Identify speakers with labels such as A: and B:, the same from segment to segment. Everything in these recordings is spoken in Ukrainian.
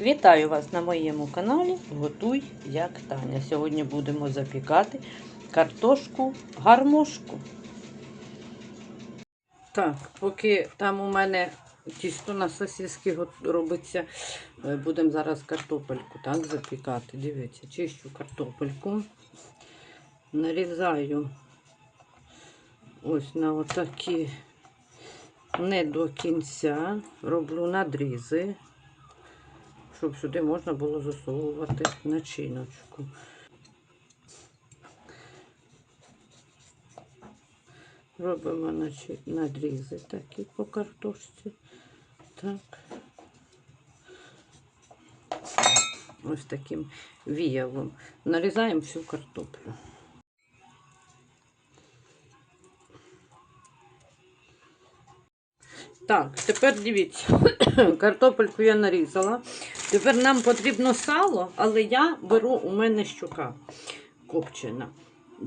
A: Вітаю вас на моєму каналі Готуй як Таня. Сьогодні будемо запікати картошку гармошку. Так, поки там у мене тісто на сосиски робиться, е, будемо зараз картопельку так, запікати. Дивіться, чищу картопельку, нарізаю ось на отакі не до кінця, роблю надрізи щоб сюди можна було засовувати начиночку. Робимо надрізи такі по картошці. Так. Ось таким віялом. Нарізаємо всю картоплю. Так, тепер дивіться, картопельку я нарізала. Тепер нам потрібно сало, але я беру у мене щука копчена.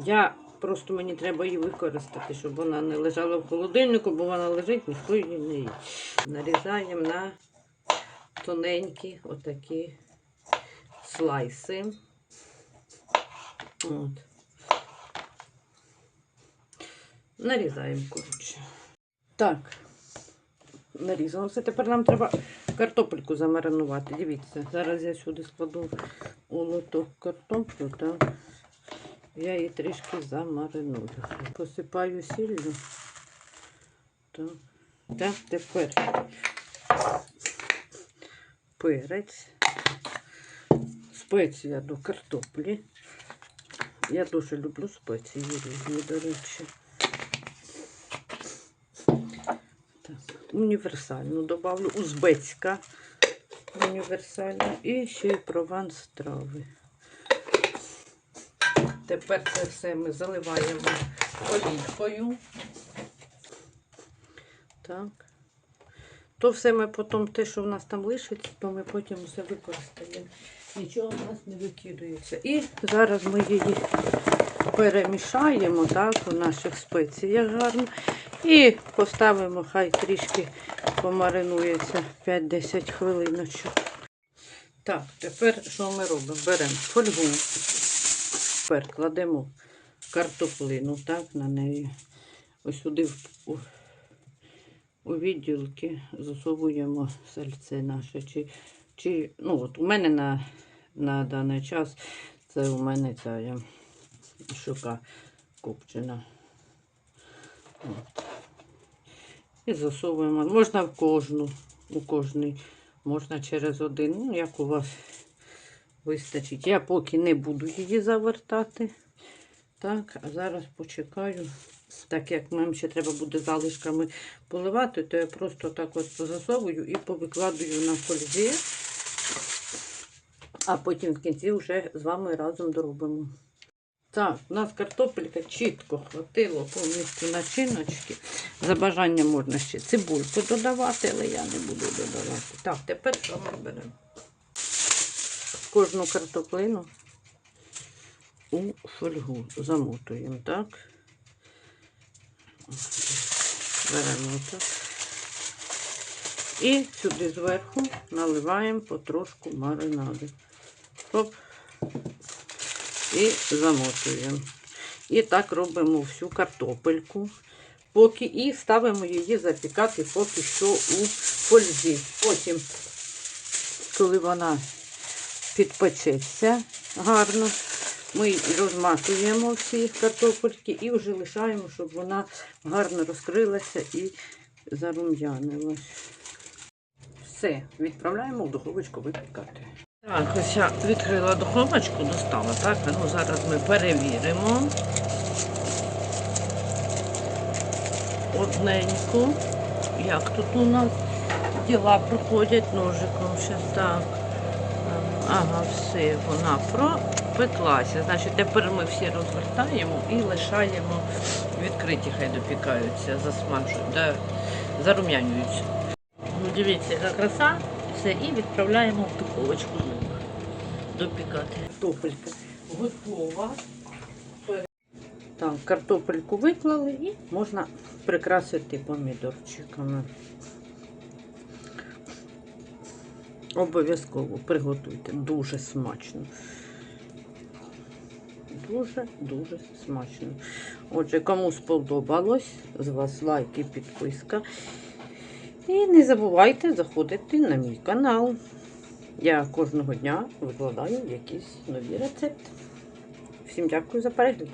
A: Я просто мені треба її використати, щоб вона не лежала в холодильнику, бо вона лежить, ніхто її не їсть. Нарізаємо на тоненькі отакі слайси. От. Нарізаємо коротше. Так, нарізано все. Тепер нам треба картопельку замаринувати. Дивіться, зараз я сюди складу у лоток картоплю, так. Я її трішки замариную. Посипаю сіллю. Так. Так, тепер перець, спеція до картоплі. Я дуже люблю спеції різні, до речі. Так, універсальну добавлю, узбецька універсальна і ще й прованс трави. Тепер це все ми заливаємо олійкою. Так. То все ми потім, те, що в нас там лишиться, то ми потім все використаємо. Нічого в нас не викидується. І зараз ми її перемішаємо так, у наших спеціях гарно. І поставимо, хай трішки помаринується 5-10 хвилиночок. Так, тепер що ми робимо? Беремо фольгу. Тепер кладемо картоплину, так, на неї. Ось сюди в, у, у відділки засовуємо сальце наше. Чи, чи, ну, от у мене на, на даний час це у мене ця щука копчена. От. І засовуємо. Можна в кожну, у кожний, можна через один, ну, як у вас вистачить. Я поки не буду її завертати. Так, а зараз почекаю. Так як нам ще треба буде залишками поливати, то я просто так от засовую і повикладую на фользі. А потім в кінці вже з вами разом доробимо. Так, у нас картопелька чітко хватило повністю начиночки. За бажанням можна ще цибульку додавати, але я не буду додавати. Так, тепер що ми беремо? Кожну картоплину у фольгу замотуємо, так? Беремо так. І сюди зверху наливаємо потрошку маринади. Хоп. І замотуємо. І так робимо всю картопельку. Поки і ставимо її запікати поки що у фользі. Потім, коли вона підпечеться гарно, ми розматуємо всі картопельки і вже лишаємо, щоб вона гарно розкрилася і зарум'янилась. Все, відправляємо в духовочку випікати. Так, ось я відкрила духовочку, достала, так? Ну, зараз ми перевіримо. Одненьку. Як тут у нас діла проходять ножиком. Щас так. Ага, все, вона пропеклася. Значить, тепер ми всі розвертаємо і лишаємо відкриті, хай допікаються, засмажують, да, зарум'янюються. Ну, дивіться, яка краса. Все, і відправляємо в духовочку допікати. Картопелька готова. Так, картопельку виклали і можна прикрасити помідорчиками. Обов'язково приготуйте. Дуже смачно. Дуже-дуже смачно. Отже, кому сподобалось, з вас лайк і підписка. І не забувайте заходити на мій канал. Я кожного дня викладаю якісь нові рецепти. Всім дякую за перегляд.